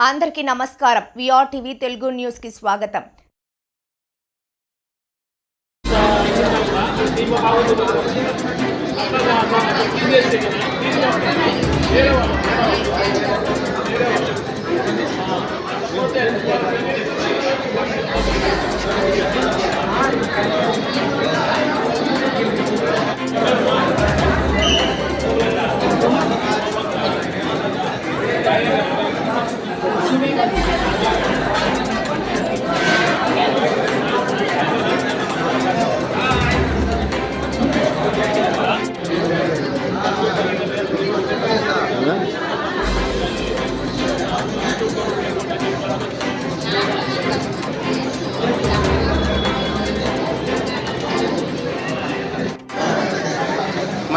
అందరికీ నమస్కారం VR TV Telugu news కి స్వాగతం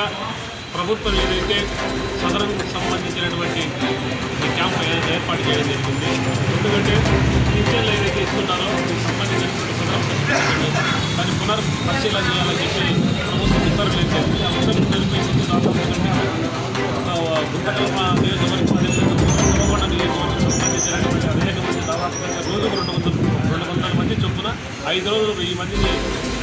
ముఖ్యంగా ప్రభుత్వం ఏదైతే సదరంకు సంబంధించినటువంటి ఈ క్యాంప్ ఏర్పాటు చేయడం జరిగింది. ఎందుకంటే పింఛన్లు ఏదైతే ఇస్తున్నారో సంబంధించినటువంటి సదరం దాన్ని పునర్పరిశీలన చేయాలని చెప్పి ప్రభుత్వం ఉత్తర్వులు ఇచ్చింది ఆ ఉత్తర్వులు తెలిపించింది దాదాపు గుంటకల్మ నియోజకవర్గం నల్గొండ నియోజకవర్గం సంబంధించినటువంటి అనేక మంది దాదాపుగా రోజుకు రెండు వందలు రెండు వందల మంది చొప్పున ఐదు రోజులు వెయ్యి మందిని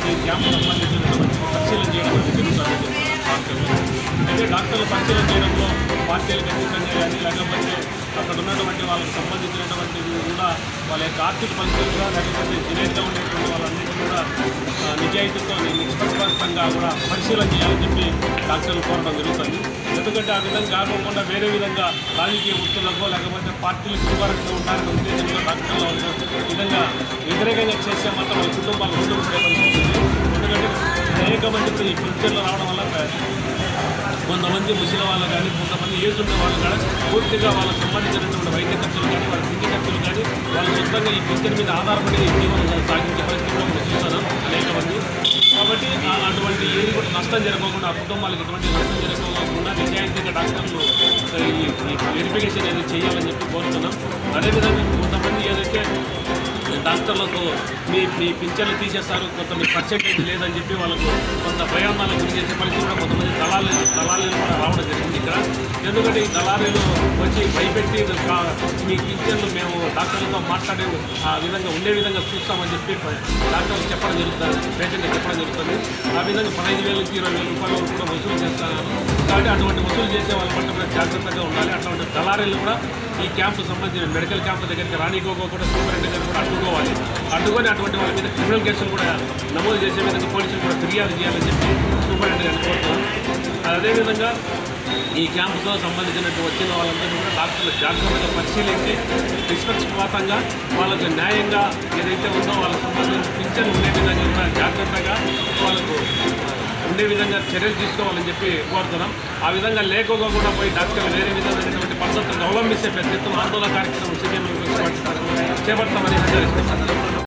ఈ క్యాంప్ సంబంధించినటువంటి పరిశీలన చేయడం జరుగుతుంది డాక్టర్లు అయితే డాక్టర్లు పరిచయం చేయడంలో పార్టీలకు అతీతంగా కానీ లేకపోతే అక్కడ ఉన్నటువంటి వాళ్ళకి సంబంధించినటువంటి కూడా వాళ్ళ యొక్క ఆర్థిక పరిస్థితులుగా లేకపోతే జినేట్గా ఉండేటువంటి వాళ్ళందరికీ కూడా నిజాయితీతో నిష్పక్షపాతంగా కూడా పరిశీలన చేయాలని చెప్పి డాక్టర్లు కోరడం జరుగుతుంది. ఎందుకంటే ఆ విధంగా కాకుండా వేరే విధంగా రాజకీయ వృత్తులకో లేకపోతే పార్టీలకు సువారంగా ఉంటారనే ఉద్దేశంతో డాక్టర్లు విధంగా వ్యతిరేకంగా చేస్తే మాత్రం కుటుంబాలు రోజులు పడే పరిస్థితి ఎందుకంటే అనేక మందికి ఈ పింఛన్లు రావడం వల్ల కొంతమంది ముసలి వాళ్ళు కానీ కొంతమంది ఏజ్ ఉన్న వాళ్ళు కానీ పూర్తిగా వాళ్ళకి సంబంధించినటువంటి వైద్య ఖర్చులు కానీ వాళ్ళ తిండి ఖర్చులు కానీ వాళ్ళు సొంతంగా ఈ పిక్చర్ మీద ఆధారపడి జీవనం సాగించే పరిస్థితిలో చూస్తున్నాం అనేక మంది. కాబట్టి అటువంటి ఏది కూడా నష్టం జరగకుండా ఆ కుటుంబాలకు ఎటువంటి నష్టం జరగకుండా నిజాయితీగా డాక్టర్లు ఈ వెరిఫికేషన్ అనేది చేయాలని చెప్పి కోరుతున్నాం. అదేవిధంగా కొంతమంది ఏదైతే డాక్టర్లకు మీ మీ పింఛన్లు తీసేస్తారు. కొంతమంది పర్సెంటేజ్ లేదని చెప్పి వాళ్ళకు కొంత ప్రయాణాలకు గురి చేసే పరిస్థితి కూడా కొంతమంది దళాలు దళాలు కూడా రావడం జరిగింది ఇక్కడ. ఎందుకంటే ఈ దళారీలు వచ్చి భయపెట్టి మీ పింఛన్లు మేము డాక్టర్లతో మాట్లాడే ఆ విధంగా ఉండే విధంగా చూస్తామని చెప్పి డాక్టర్లు చెప్పడం జరుగుతుంది. పేషెంట్కి చెప్పడం జరుగుతుంది. ఆ విధంగా పదహైదు వేల నుంచి ఇరవై వేల రూపాయలు కూడా వసూలు చేస్తాను కాబట్టి అటువంటి వసూలు చేసే వాళ్ళ పట్ల జాగ్రత్తగా ఉండాలి. అటువంటి దళారీలు కూడా ఈ క్యాంపు సంబంధించిన మెడికల్ క్యాంప్ దగ్గరికి రానికోకుండా సూపరింటెండెంట్ గారు కూడా అడ్డుకోవాలి. అడ్డుకొని అటువంటి వాళ్ళ మీద క్రిమినల్ కేసులు కూడా నమోదు చేసే విధంగా పోలీసులు కూడా ఫిర్యాదు చేయాలని చెప్పి సూపరింటెండెంట్ గారిని కోరుతున్నాను అదేవిధంగా ఈ క్యాంపుతో సంబంధించినట్టు వచ్చిన వాళ్ళందరినీ కూడా డాక్టర్లు జాగ్రత్తగా పరిశీలించి నిష్పక్షపాతంగా వాళ్ళకు న్యాయంగా ఏదైతే ఉందో వాళ్ళకి సంబంధించిన పింఛన్ ఉండే విధంగా కూడా జాగ్రత్తగా వాళ్ళకు ఉండే విధంగా చర్యలు తీసుకోవాలని చెప్పి కోరుతున్నాం. ఆ విధంగా లేకుండా కూడా పోయి డాక్టర్లు వేరే విధమైనటువంటి పద్ధతులను అవలంబిస్తే పెద్ద ఎత్తున ఆందోళన కార్యక్రమం సీఎం చేపడతామని హెచ్చరిస్తున్నాం.